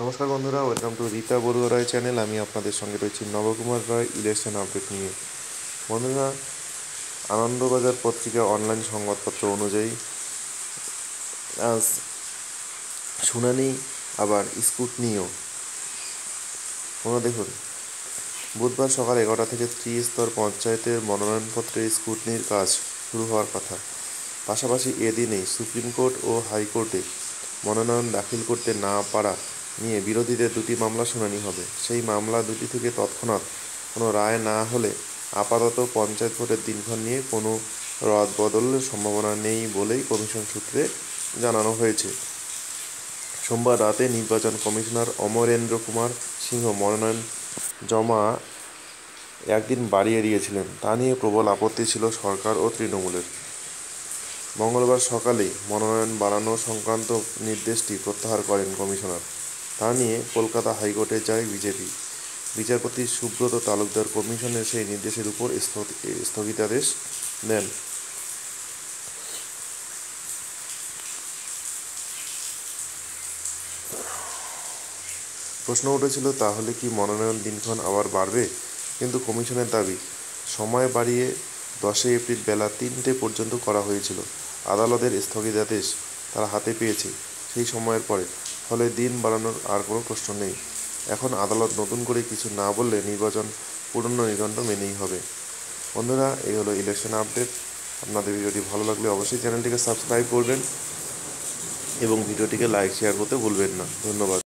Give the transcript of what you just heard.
নমস্কার বন্ধুরা welcome to Rita Barua Roy channel আমি আপনাদের সঙ্গে রয়েছি নবকুমার রায় ইলেকশন আপডেট নিয়ে। বন্ধুরা, আনন্দবাজার পত্রিকা অনলাইন সংবাদপত্র অনুযায়ী, আজ শুনানি, আবার স্কুটনিও তোমরা দেখুন, বুধবার সকাল এগারোটা থেকে ত্রিস্তর পঞ্চায়েতের মনোনয়নপত্রের স্কুটনির কাজ শুরু হওয়ার কথা। পাশাপাশি এদিনেই সুপ্রিম কোর্ট ও হাইকোর্টে মনোনয়ন দাখিল করতে না পারা নিয়ে বিরোধীদের দুটি মামলা শুনানি হবে। সেই মামলা দুটি থেকে তৎক্ষণাৎ কোনো রায় না হলে আপাতত পঞ্চায়েত ভোটের দিনক্ষণ নিয়ে কোনো রদ বদলের সম্ভাবনা নেই বলেই কমিশন সূত্রে জানানো হয়েছে। সোমবার রাতে নির্বাচন কমিশনার অমরেন্দ্র কুমার সিংহ মনোনয়ন জমা একদিন বাড়িয়ে দিয়েছিলেন। তা নিয়ে প্রবল আপত্তি ছিল সরকার ও তৃণমূলের। মঙ্গলবার সকালেই মনোনয়ন বাড়ানো সংক্রান্ত নির্দেশটি প্রত্যাহার করেন কমিশনার। তা নিয়ে কলকাতা হাইকোর্টে যায় বিজেপি। বিচারপতি সুব্রত তালুকদার কমিশনের সেই নির্দেশের উপর স্থগিতাদেশ দেন। প্রশ্ন উঠেছিল, তাহলে কি মনোনয়ন দিনক্ষণ আবার বাড়বে? কিন্তু কমিশনের দাবি, সময় বাড়িয়ে দশই এপ্রিল বেলা তিনটে পর্যন্ত করা হয়েছিল। আদালতের স্থগিতাদেশ তারা হাতে পেয়েছে সেই সময়ের পরে। ফলে দিন বাড়ানোর আর কোনো প্রশ্ন নেই। এখন আদালত নতুন করে কিছু না বললে নির্বাচন পুরনো নিদণ্ড মেনেই হবে। বন্ধুরা, এই হলো ইলেকশন আপডেট আপনাদের ভিডিওটি ভালো লাগলে অবশ্যই চ্যানেলটিকে সাবস্ক্রাইব করবেন এবং ভিডিওটিকে লাইক শেয়ার করতে ভুলবেন না। ধন্যবাদ।